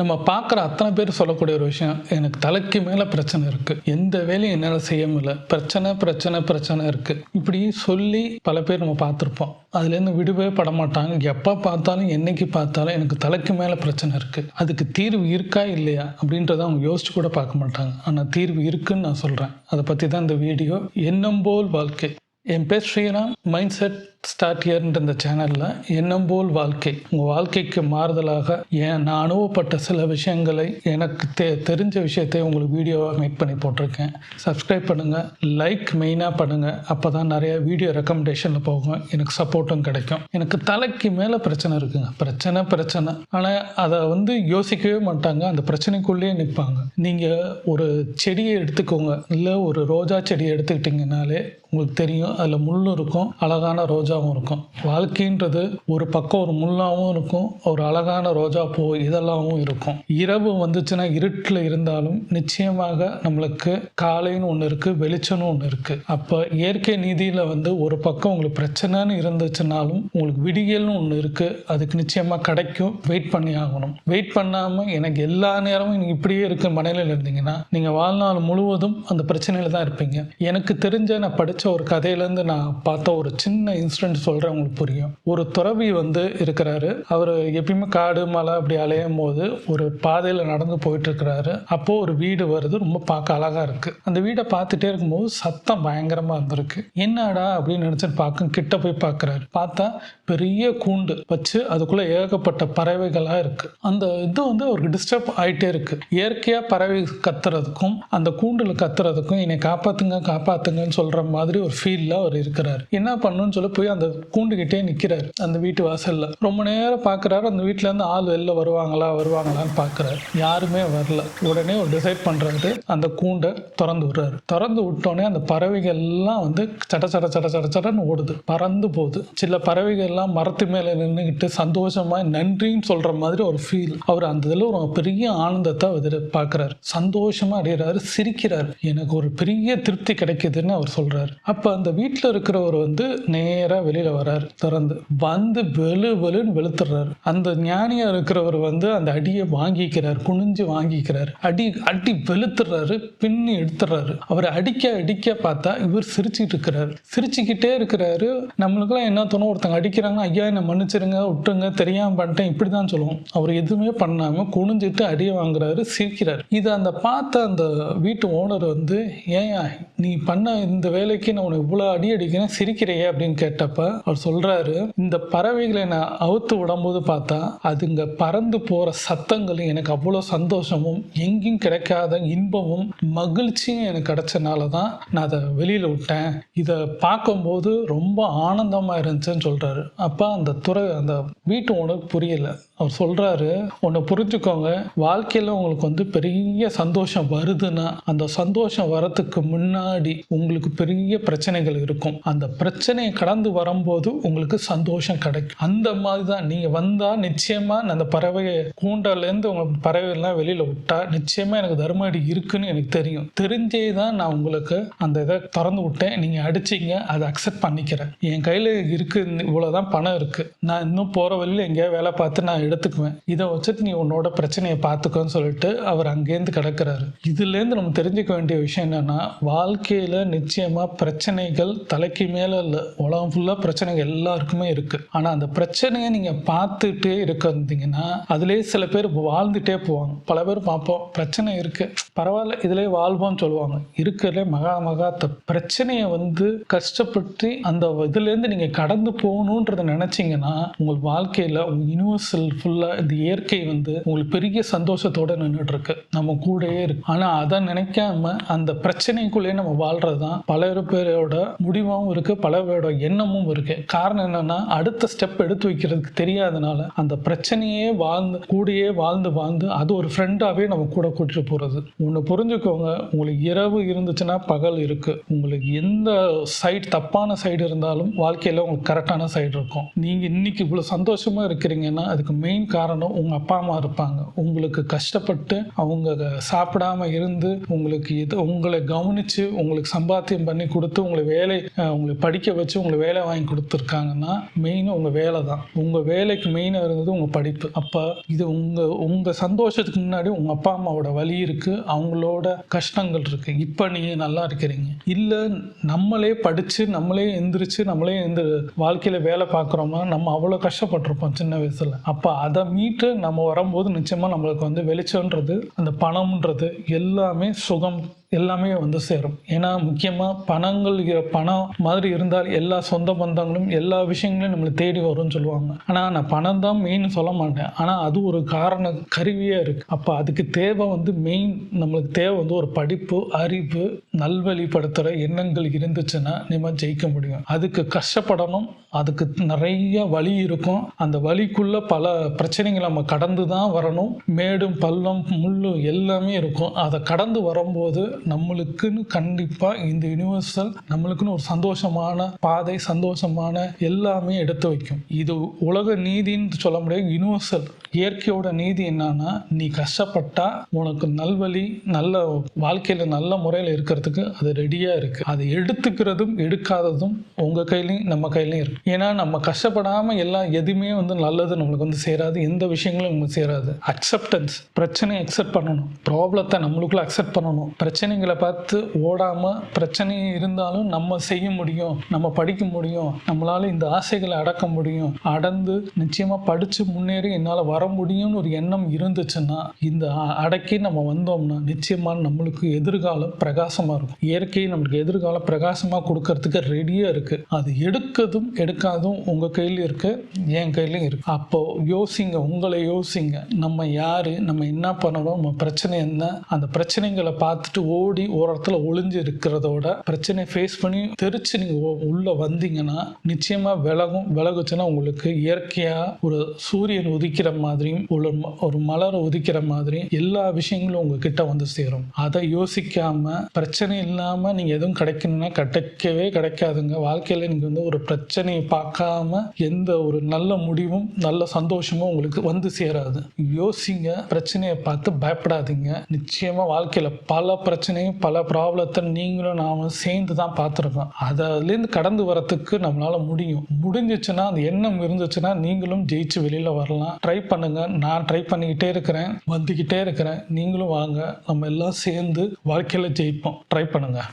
நம்ம பார்க்குற அத்தனை பேர் சொல்லக்கூடிய ஒரு விஷயம் எனக்கு தலைக்கு மேலே பிரச்சனை இருக்குது எந்த வேலையும் என்னால் செய்ய முடியல. பிரச்சனை பிரச்சனை பிரச்சனை இருக்குது இப்படி சொல்லி பல பேர் நம்ம பார்த்துருப்போம். அதுலேருந்து விடுவே படமாட்டாங்க எப்போ பார்த்தாலும் என்னைக்கு பார்த்தாலும் எனக்கு தலைக்கு மேலே பிரச்சனை இருக்குது அதுக்கு தீர்வு இருக்கா இல்லையா அப்படின்றத அவங்க யோசிச்சு கூட பார்க்க மாட்டாங்க. ஆனால் தீர்வு இருக்குன்னு நான் சொல்கிறேன் அதை பற்றி தான் இந்த வீடியோ எண்ணம் போல் வாழ்க்கை. என் பேர் ஸ்ரீராம். மைண்ட் செட் ஸ்டார்ட் இயர்ன்ற இந்த சேனலில் எண்ணம் போல் வாழ்க்கை. உங்கள் வாழ்க்கைக்கு மாறுதலாக ஏன் நான் அனுபவப்பட்ட சில விஷயங்களை எனக்கு தெ தெரிஞ்ச விஷயத்தை உங்களுக்கு வீடியோவாக மேக் பண்ணி போட்டிருக்கேன். சப்ஸ்கிரைப் பண்ணுங்கள் லைக் மெயினாக பண்ணுங்கள் அப்போ தான் நிறைய வீடியோ ரெக்கமெண்டேஷனில் போகும். எனக்கு சப்போர்ட்டும் கிடைக்கும். எனக்கு தலைக்கு மேலே பிரச்சனை இருக்குங்க. பிரச்சனை பிரச்சனை. ஆனால் அதை வந்து யோசிக்கவே மாட்டாங்க. அந்த பிரச்சனைக்குள்ளேயே நிற்பாங்க நீங்கள் ஒரு செடியை எடுத்துக்கோங்க. இல்லை ஒரு ரோஜா செடியை எடுத்துக்கிட்டிங்கனாலே உங்களுக்கு தெரியும் அதில் முள் இருக்கும். அழகான ரோஜா ரோஜாவும் இருக்கும். வாழ்க்கைன்றது ஒரு பக்கம் ஒரு முள்ளாகவும் இருக்கும். ஒரு அழகான ரோஜா பூ இதெல்லாமும் இருக்கும். இரவு வந்துச்சுன்னா இருட்டில் இருந்தாலும் நிச்சயமாக நம்மளுக்கு காலைன்னு ஒன்று இருக்குது வெளிச்சம்னு ஒன்று இருக்குது அப்போ இயற்கை நீதியில் வந்து ஒரு பக்கம் உங்களுக்கு பிரச்சனைன்னு இருந்துச்சுனாலும் உங்களுக்கு விடியல்னு ஒன்று இருக்குது அதுக்கு நிச்சயமாக கிடைக்கும். வெயிட் பண்ணி ஆகணும். வெயிட் பண்ணாமல் எனக்கு எல்லா நேரமும் நீங்கள் இப்படியே இருக்க மனநிலையில் இருந்தீங்கன்னா நீங்கள் வாழ்நாள் முழுவதும் அந்த பிரச்சனையில் தான் இருப்பீங்க. எனக்கு தெரிஞ்ச நான் படித்த ஒரு கதையிலேருந்து நான் பார்த்த ஒரு சின்ன இன்சிடென்ட் சொல்கிறேன் உங்களுக்கு புரியும். ஒரு துறவி வந்து இருக்கிறாரு. அவர் எப்பயுமே காடு மலை அப்படி அலையும் போது ஒரு பாதையில் நடந்து போயிட்டு இருக்கிறாரு. அப்போது ஒரு வீடு வருது. ரொம்ப பார்க்க அழகாக இருக்குது அந்த வீடை பார்த்துட்டே இருக்கும்போது சத்தம் பயங்கரமாக இருந்திருக்கு என்னடா அப்படின்னு நினச்சிட்டு பார்க்க கிட்ட போய் பார்க்குறாரு. பார்த்தா பெரிய கூண்டு வச்சு அதுக்குள்ளே ஏகப்பட்ட பறவைகளாக இருக்குது அந்த இது வந்து அவருக்கு டிஸ்டர்ப் ஆகிட்டே இருக்குது இயற்கையாக பறவை கத்துறதுக்கும் அந்த கூண்டில் கத்துறதுக்கும் என்னை காப்பாற்றுங்க காப்பாற்றுங்கன்னு சொல்கிற மாதிரி ஒரு ஃபீலில் அவர் இருக்கிறார். என்ன பண்ணுன்னு சொல்லி போய் அந்த கூண்டுகிட்டே நிற்கிறார் அந்த வீட்டு வாசலில். ரொம்ப நேரம் பார்க்குறாரு அந்த வீட்டிலேருந்து ஆள் வெளில வருவாங்களா வருவாங்களான்னு பார்க்குறாரு யாருமே வரல. உடனே ஒரு டிசைட் பண்ணுறாரு அந்த கூண்டை திறந்து விடுறாரு. திறந்து விட்டோடனே அந்த பறவைகள் எல்லாம் வந்து சட சட சட சட சடன்னு ஓடுது. பறந்து போகுது. சில பறவைகள்லாம் மரத்து மேலே நின்றுக்கிட்டு சந்தோஷமா நன்றின்னு சொல்கிற மாதிரி ஒரு ஃபீல் அவர் அந்த இதில் ஒரு பெரிய ஆனந்தத்தை அவர் பார்க்குறாரு சந்தோஷமா அடைகிறாரு சிரிக்கிறாரு. எனக்கு ஒரு பெரிய திருப்தி கிடைக்குதுன்னு அவர் சொல்கிறாரு அப்போ அந்த வீட்டில் இருக்கிறவர் வந்து நேராக வெளியில் வரார் திறந்து. வந்து வெளு வெளுன்னு வெளுத்துறாரு. அந்த ஞானியாக இருக்கிறவர் வந்து அந்த அடியை வாங்கிக்கிறார் குனிஞ்சு வாங்கிக்கிறார். அடி அடி வெளுத்துறாரு பின்னி எடுத்துறாரு அவர் அடிக்க அடிக்க பார்த்தா இவர் சிரிச்சுட்டு இருக்கிறாரு. சிரிச்சுக்கிட்டே இருக்கிறாரு. நம்மளுக்கெல்லாம் என்ன தோணும்? ஒருத்தங்க அடிக்கிறாங்க ஐயா என்ன மன்னிச்சிருங்க விட்டுருங்க தெரியாமல் பண்ணிட்டேன். இப்படி தான் சொல்லுவோம். அவர் எதுவுமே பண்ணாமல் குனிஞ்சிட்டு அடியை வாங்குறாரு சிரிக்கிறார். இது அந்த பார்த்த அந்த வீட்டு ஓனர் வந்து ஏன் நீ பண்ண இந்த வேலைக்கு நான் உனக்கு இவ்வளோ அடி அடிக்கிறேன் சிரிக்கிறையே? அப்படின்னு கேட்டப்ப அவர் சொல்றாரு இந்த பறவைகளை நான் அவுத்து விடும்போது பார்த்தா அதுங்க பறந்து போற சத்தங்களும் எனக்கு அவ்வளோ சந்தோஷமும் எங்கேயும் கிடைக்காத இன்பமும் மகிழ்ச்சியும் எனக்கு கிடைச்சனால தான் நான் அதை வெளியில விட்டேன். இதை பார்க்கும்போது ரொம்ப ஆனந்தமா இருந்துச்சுன்னு சொல்றாரு. அப்ப அந்த துறை அந்த வீட்டு உனக்கு புரியல. அவர் சொல்கிறாரு ஒன்று புரிஞ்சுக்கோங்க. வாழ்க்கையில் உங்களுக்கு வந்து பெரிய சந்தோஷம் வருதுன்னா அந்த சந்தோஷம் வரத்துக்கு முன்னாடி உங்களுக்கு பெரிய பிரச்சனைகள் இருக்கும். அந்த பிரச்சனையை கடந்து வரும்போது உங்களுக்கு சந்தோஷம் கிடைக்கும். அந்த மாதிரி தான் நீங்கள் வந்தால் நிச்சயமாக அந்த பறவையை கூண்டலேருந்து உங்கள் பறவைகள்லாம் வெளியில் விட்டா நிச்சயமாக எனக்கு தர்மடி இருக்குன்னு எனக்கு தெரியும். தெரிஞ்சே தான் நான் உங்களுக்கு அந்த இதை திறந்து விட்டேன். நீங்கள் அடிச்சீங்க அதை அக்செப்ட் பண்ணிக்கிறேன். என் கையில் இருக்கு இவ்வளோதான் பணம் இருக்குது நான் இன்னும் போகிற வழியில எங்கேயா வேலை பார்த்து நான் எடுத்துக்குவேன். இதை வச்சுட்டு நீ உன்னோட பிரச்சனையை பார்த்துக்கோன்னு சொல்லிட்டு அவர் அங்கேருந்து கிடக்கிறாரு. இதுலேருந்து நம்ம தெரிஞ்சுக்க வேண்டிய விஷயம் என்னன்னா வாழ்க்கையில நிச்சயமா பிரச்சனைகள் தலைக்கு மேலே இல்லை. உலகம் ஃபுல்லாக பிரச்சனைகள் எல்லாருக்குமே இருக்கு. ஆனால் அந்த பிரச்சனையை நீங்கள் பார்த்துட்டே இருந்தீங்கன்னா அதுலேயே சில பேர் வாழ்ந்துட்டே போவாங்க. பல பேர் பார்ப்போம் பிரச்சனை இருக்கு. பரவாயில்ல இதுலேயே வாழ்வோம்னு சொல்லுவாங்க. இருக்கிறதுலே மகா மகா பிரச்சனையை வந்து கஷ்டப்பட்டு அந்த இதுலேருந்து நீங்கள் கடந்து போகணுன்றதை நினச்சிங்கன்னா உங்கள் வாழ்க்கையில் யூனிவர்சல் ஃபுல்லாக இந்த இயற்கை வந்து உங்களுக்கு பெரிய சந்தோஷத்தோட நின்றுட்டு இருக்கு நம்ம கூடயே இருக்கு. ஆனால் அதை நினைக்காம அந்த பிரச்சனைக்குள்ளேயே நம்ம வாழ்றது தான் பல பேரோட முடிவாகவும் இருக்கு பல பேரோட எண்ணமும் இருக்கு. காரணம் என்னன்னா அடுத்த ஸ்டெப் எடுத்து வைக்கிறதுக்கு தெரியாதனால அந்த பிரச்சனையே வாழ்ந்து கூடயே வாழ்ந்து வாழ்ந்து அது ஒரு ஃப்ரெண்டாகவே நம்ம கூட கூட்டிட்டு போகிறது ஒன்று புரிஞ்சுக்கோங்க உங்களுக்கு இரவு இருந்துச்சுன்னா பகல் இருக்கு. உங்களுக்கு எந்த சைடு தப்பான சைடு இருந்தாலும் வாழ்க்கையில் உங்களுக்கு கரெக்டான சைடு இருக்கும். நீங்கள் இன்னைக்கு இவ்வளோ சந்தோஷமாக இருக்கிறீங்கன்னா அதுக்கு மெயின் காரணம் உங்கள் அப்பா அம்மா இருப்பாங்க. உங்களுக்கு கஷ்டப்பட்டு அவங்க சாப்பிடாம இருந்து உங்களுக்கு இது உங்களை கவனித்து உங்களுக்கு சம்பாத்தியம் பண்ணி கொடுத்து உங்களை வேலை உங்களை படிக்க வச்சு உங்களை வேலை வாங்கி கொடுத்துருக்காங்கன்னா மெயின் உங்கள் வேலை தான். உங்கள் வேலைக்கு மெயினாக இருந்தது உங்கள் படிப்பு. அப்போ இது உங்கள் உங்கள் சந்தோஷத்துக்கு முன்னாடி உங்கள் அப்பா அம்மாவோட வழி இருக்குது அவங்களோட கஷ்டங்கள் இருக்குது இப்போ நீங்கள் நல்லா இருக்கிறீங்க. இல்லை நம்மளே படித்து நம்மளே எந்திரிச்சு நம்மளே எந்த வாழ்க்கையில் வேலை பார்க்குறோமா? நம்ம அவ்வளோ கஷ்டப்பட்டிருப்போம் சின்ன வயசில். அப்போ அதை மீட்டு நம்ம வரும்போது நிச்சயமாக நம்மளுக்கு வந்து வெளிச்சம்ன்றது அந்த பணம்ன்றது எல்லாமே சுகம் எல்லாமே வந்து சேரும். ஏன்னா முக்கியமாக பணங்கள் பணம் மாதிரி இருந்தால் எல்லா சொந்த பந்தங்களும் எல்லா விஷயங்களும் நம்மளை தேடி வரும்னு சொல்லுவாங்க. ஆனால் நான் பணம் தான் மெயின் சொல்ல மாட்டேன். ஆனால் அது ஒரு காரண கருவியாக இருக்குது அப்போ அதுக்கு தேவை வந்து மெயின் நம்மளுக்கு தேவை வந்து ஒரு படிப்பு அறிவு நல்வழிப்படுத்துகிற எண்ணங்கள் இருந்துச்சுன்னா நம்ம ஜெயிக்க முடியும். அதுக்கு கஷ்டப்படணும். அதுக்கு நிறைய வழி இருக்கும். அந்த வழிக்குள்ள பல பிரச்சனைகளை நம்ம கடந்து தான் வரணும். மேடும் பள்ளம் முள்ளும் எல்லாமே இருக்கும். அதை கடந்து வரும்போது நம்மளுக்குன்னு கண்டிப்பாக இந்த யுனிவர்சல் நம்மளுக்குன்னு ஒரு சந்தோஷமான பாதை சந்தோஷமான எல்லாமே எடுத்து வைக்கும். இது உலக நீதின்னு சொல்ல முடியாது யுனிவர்சல் இயற்கையோட நீதி என்னன்னா நீ கஷ்டப்பட்டா உனக்கு நல்வழி நல்ல வாழ்க்கையில நல்ல முறையில் இருக்கிறதுக்கு அது ரெடியா இருக்கு. அதை எடுத்துக்கிறதும் எடுக்காததும் உங்க கையிலையும் நம்ம கையிலையும் இருக்கு. ஏன்னா நம்ம கஷ்டப்படாம எல்லாம் எதுவுமே வந்து நல்லது நம்மளுக்கு வந்து சேராது. எந்த விஷயங்களும் நமக்கு சேராது. அக்செப்டன்ஸ் பிரச்சனையை அக்செப்ட் பண்ணணும். ப்ராப்ளத்தை நம்மளுக்குள்ள அக்செப்ட் பண்ணணும். பிரச்சனைகளை பார்த்து ஓடாமல் பிரச்சனை இருந்தாலும் நம்ம செய்ய முடியும் நம்ம படிக்க முடியும் நம்மளால் இந்த ஆசைகளை அடக்க முடியும். அடந்து நிச்சயமாக படித்து முன்னேறி என்னால் வர முடியும்னு ஒரு எண்ணம் இருந்துச்சுன்னா இந்த அடக்கி நம்ம வந்தோம்னா நிச்சயமாக நம்மளுக்கு எதிர்காலம் பிரகாசமாக இருக்கும். இயற்கை நம்மளுக்கு எதிர்காலம் பிரகாசமாக கொடுக்கறதுக்கு ரெடியாக இருக்குது அது எடுக்கதும் எடுக்காதும் உங்கள் கையில இருக்கு என் கையிலயும் இருக்கு. அப்போ யோசிங்க உங்களை யோசிங்க. நம்ம யார் நம்ம என்ன பண்ணணும் நம்ம பிரச்சனை என்ன? அந்த பிரச்சனைகளை பார்த்துட்டு ஓ ஓடி ஓரத்தில் ஒளிஞ்சு இருக்கிறதோட பிரச்சனையை ஃபேஸ் பண்ணி தெரிச்சு நீங்க உள்ளே உள்ள வந்தீங்கன்னா நிச்சயமா விலகும் விலகுச்சுன்னா உங்களுக்கு இயற்கையா ஒரு சூரியன் உதிக்கிற மாதிரியும் ஒரு ஒரு மலர் உதிக்கிற மாதிரியும் எல்லா விஷயங்களும் உங்ககிட்ட வந்து சேரும். அதை யோசிக்காம பிரச்சனை இல்லாம நீங்க எதுவும் கிடைக்கணும்னா கிடைக்கவே கிடைக்காதுங்க. வாழ்க்கையில நீங்க வந்து ஒரு பிரச்சனையை பார்க்காம எந்த ஒரு நல்ல முடிவும் நல்ல சந்தோஷமும் உங்களுக்கு வந்து சேராது. யோசிங்க பிரச்சனையை பார்த்து பயப்படாதீங்க. நிச்சயமா வாழ்க்கையில பல பிரச்சனை பிரச்சனையும் பல ப்ராப்ளத்தை நீங்களும் நாம சேர்ந்து தான் பார்த்துருக்கோம் அதுலேருந்து கடந்து வரத்துக்கு நம்மளால முடியும். முடிஞ்சிச்சுன்னா அந்த எண்ணம் இருந்துச்சுன்னா நீங்களும் ஜெயிச்சு வெளியில வரலாம். ட்ரை பண்ணுங்க. நான் ட்ரை பண்ணிக்கிட்டே இருக்கிறேன். வந்துக்கிட்டே இருக்கிறேன். நீங்களும் வாங்க. நம்ம எல்லாம் சேர்ந்து வாழ்க்கையில் ஜெயிப்போம். ட்ரை பண்ணுங்கள்